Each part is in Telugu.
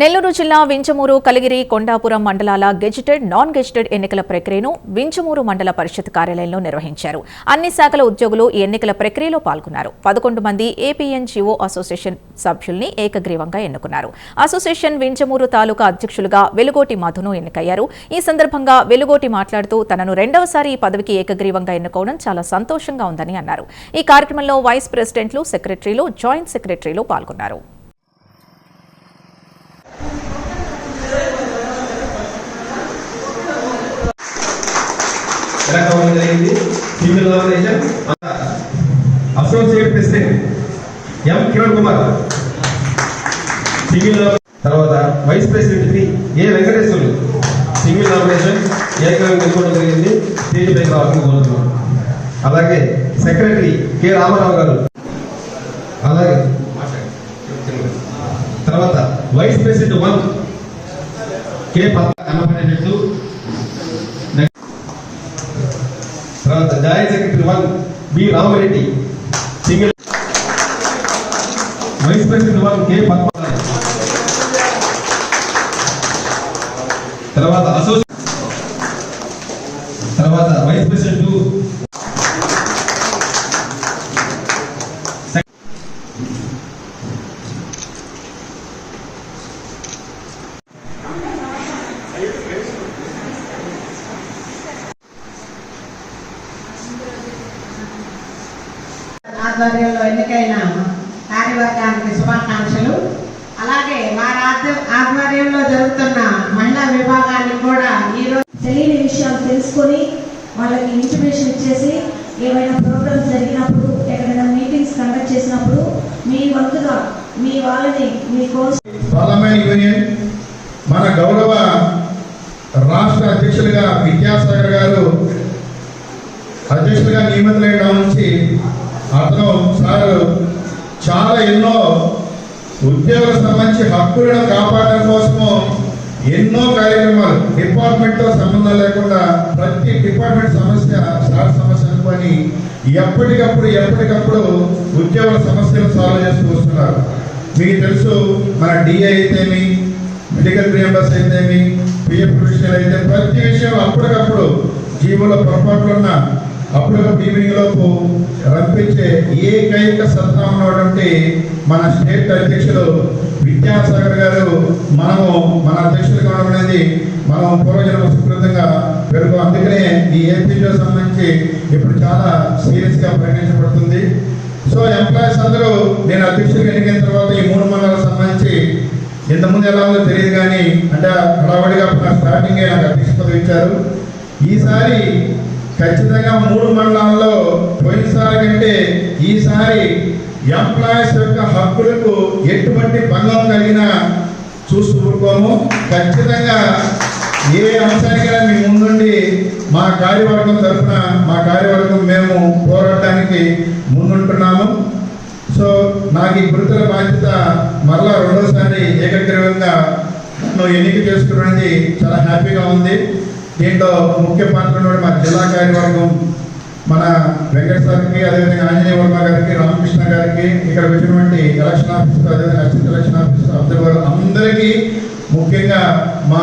నెల్లూరు జిల్లా వించమూరు కలిగిరి కొండాపురం మండలాల గెజిటెడ్ నాన్ గెజిటెడ్ ఎన్నికల ప్రక్రియను వించమూరు మండల పరిషత్ కార్యాలయంలో నిర్వహించారు. అన్ని శాఖల ఉద్యోగులు ఈ ఎన్నికల ప్రక్రియలో పాల్గొన్నారు. పదకొండు మంది ఏపీఎన్జీఓ అసోసియేషన్ సభ్యుల్ని ఏకగ్రీవంగా ఎన్నుకున్నారు. అసోసియేషన్ వించమూరు తాలూకా అధ్యక్షులుగా వెలుగోటి మధును ఎన్నికయ్యారు. ఈ సందర్భంగా వెలుగోటి మాట్లాడుతూ తనను రెండవసారి ఈ పదవికి ఏకగ్రీవంగా ఎన్నుకోవడం చాలా సంతోషంగా ఉందని అన్నారు. ఈ కార్యక్రమంలో వైస్ ప్రెసిడెంట్లు సెక్రటరీలు జాయింట్ సెక్రటరీలు పాల్గొన్నారు. ఎలా కావడం జరిగింది civil nomination associate president M Kiran Kumar civil తర్వాత vice president Shri A Venkateswarlu? Civil nomination ఏకంగా తెలుసుకోవడం జరిగింది స్టేజ్ కావాలని కోరుతున్నాం అలాగే సెక్రటరీ కె రామారావు గారు. అలాగే తర్వాత vice president one K Padma ఎనభై తర్వాత joint secretary one B Ramareddy single vice president one K Padmanabha తర్వాత అసోసియేట్ తర్వాత వైస్ ప్రెసిడెంట్ ఆధ్వర్యంలో ఎన్నికైన కార్యవర్గానికి శుభాకాంక్షలు. అలాగే వారి ఆధ్వ- ఆధ్వర్యంలో జరుగుతున్న మహిళా విభాగానికి కూడా ఈరోజు తెలియని విషయాలు తెలుసుకొని వాళ్ళకి ఇన్ఫర్మేషన్ ఇచ్చేసి ఏవైనా ప్రోగ్రామ్స్ జరిగినప్పుడు ఎక్కడైనా మీటింగ్స్ కండక్ట్ చేసినప్పుడు మీ వంతుగా మీ వాళ్ళని మీ పార్లమెంట్ యూనియన్ మన గౌరవ రాష్ట్ర అధ్యక్షులుగా విద్యాసాగర్ గారు అధ్యక్షులుగా నియమితులైన నుంచి అతను సార్ చాలా ఎన్నో ఉద్యోగులకు సంబంధించి హక్కులను కాపాడడం కోసము ఎన్నో కార్యక్రమాలు డిపార్ట్మెంట్తో సంబంధం లేకుండా ప్రతి డిపార్ట్మెంట్ సమస్య సార్ సమస్య అనుకొని ఎప్పటికప్పుడు ఎప్పటికప్పుడు ఉద్యోగుల సమస్యలు సాల్వ్ చేస్తూ వస్తున్నారు. మీకు తెలుసు మన డిఐ అయితేమి మెడికల్ రియంబర్స్ అయితేమి పిఎఫ్ విషయాలు అయితే ప్రతి విషయం అప్పటికప్పుడు జీవోలో ఉన్న అప్పుడు ఈవినింగ్ లోపు రంపించే ఏకైక సత్తా ఉన్నటువంటి మన స్టేట్ అధ్యక్షులు విద్యాసాగర్ గారు మనము మన అధ్యక్షులు కావడం అనేది మనం పూర్వజన్మ సుకృతంగా పెరుగు. అందుకనే ఈ ఏపీలో సంబంధించి ఇప్పుడు చాలా సీరియస్గా పరిగణించబడుతుంది. సో ఎంప్లాయీస్ అందరూ నేను అధ్యక్షుడిగా ఎన్నికైన తర్వాత ఈ మూడు మండలాలకు సంబంధించి ఇంతకుముందు ఎలా ఉందో తెలియదు కానీ అంటే హడావడిగా స్టార్టింగ్ నాకు అధ్యక్ష పదవి ఇచ్చారు. ఈసారి ఖచ్చితంగా మూడు మండలాల్లో పోయినసారి కంటే ఈసారి ఎంప్లాయీస్ యొక్క హక్కులకు ఎటువంటి భంగం కలిగినా చూస్తూ ఊరుకోము ఖచ్చితంగా ఏ అంశానికైనా మీ ముందుండి మా కార్యవర్గం తరఫున మా కార్యవర్గం మేము పోరాడటానికి ముందుంటున్నాము. సో నాకు ఈ గురుతర బాధ్యత మరలా రెండోసారి ఏకగ్రీవంగా నన్ను ఎన్నిక చేసుకున్నది చాలా హ్యాపీగా ఉంది. దీంట్లో ముఖ్య పాత్ర మా జిల్లా కార్యవర్గం మన వెంకటస్వామికి అదేవిధంగా ఆంజనేయ వర్మ గారికి రామకృష్ణ గారికి ఇక్కడ వచ్చినటువంటి ఎలక్షన్ ఆఫీసర్ అదేవిధంగా అసిస్టెంట్ ఎలక్షన్ ఆఫీసర్ అబ్దుల్ గారు అందరికీ ముఖ్యంగా మా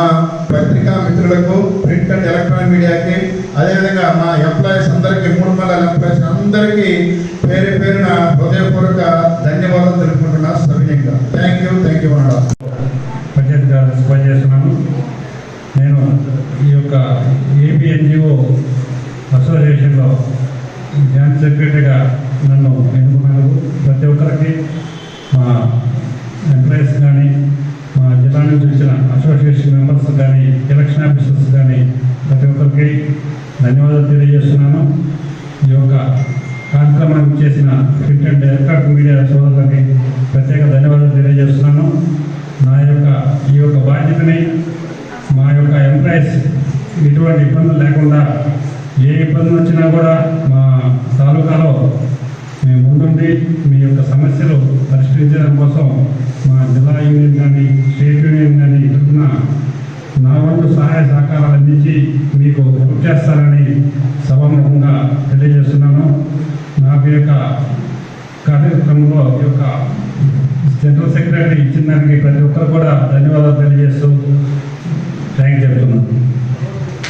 పత్రికా మిత్రులకు ప్రింట్ అండ్ ఎలక్ట్రానిక్ మీడియాకి అదేవిధంగా మా ఎంప్లాయీస్ అందరికీ మూడు మండల ఎంప్లాయీస్ అందరికీ పేరు పేరున హృదయపూర్వక ధన్యవాదాలు తెలుపుకుంటున్నా. సెక్రటరీగా నన్ను ఎన్నుకున్నందుకు ప్రతి ఒక్కరికి మా ఎంప్లాయీస్ కానీ మా జిల్లా నుంచి వచ్చిన అసోసియేషన్ మెంబర్స్ కానీ ఎలక్షన్ ఆఫీసర్స్ కానీ ప్రతి ఒక్కరికి ధన్యవాదాలు తెలియజేస్తున్నాను. ఈ యొక్క కార్యక్రమానికి చేసిన ప్రింట్ అండ్ ఎలక్ట్రానిక్ మీడియా సోదరులకి ప్రత్యేక ధన్యవాదాలు తెలియజేస్తున్నాను. నా యొక్క ఈ యొక్క బాధ్యతని మా యొక్క ఎంప్లాయీస్ ఎటువంటి ఇబ్బందులు లేకుండా ఏ ఇబ్బంది వచ్చినా కూడా మా తాలూకాలో మేము ముందుండి మీ యొక్క సమస్యలు పరిష్కరించడం కోసం మా జిల్లా యూనియన్ కానీ స్టేట్ యూనియన్ కానీ తరఫున నా వంతు సహాయ సహకారాలు అందించి మీకు హెల్ప్ చేస్తారని సభాముఖంగా తెలియజేస్తున్నాను. నాకు యొక్క కార్యక్రమంలో ఈ యొక్క జనరల్ సెక్రటరీ ఇచ్చిన దానికి ప్రతి ఒక్కరు కూడా ధన్యవాదాలు తెలియజేస్తూ థ్యాంక్ చెప్తున్నాను.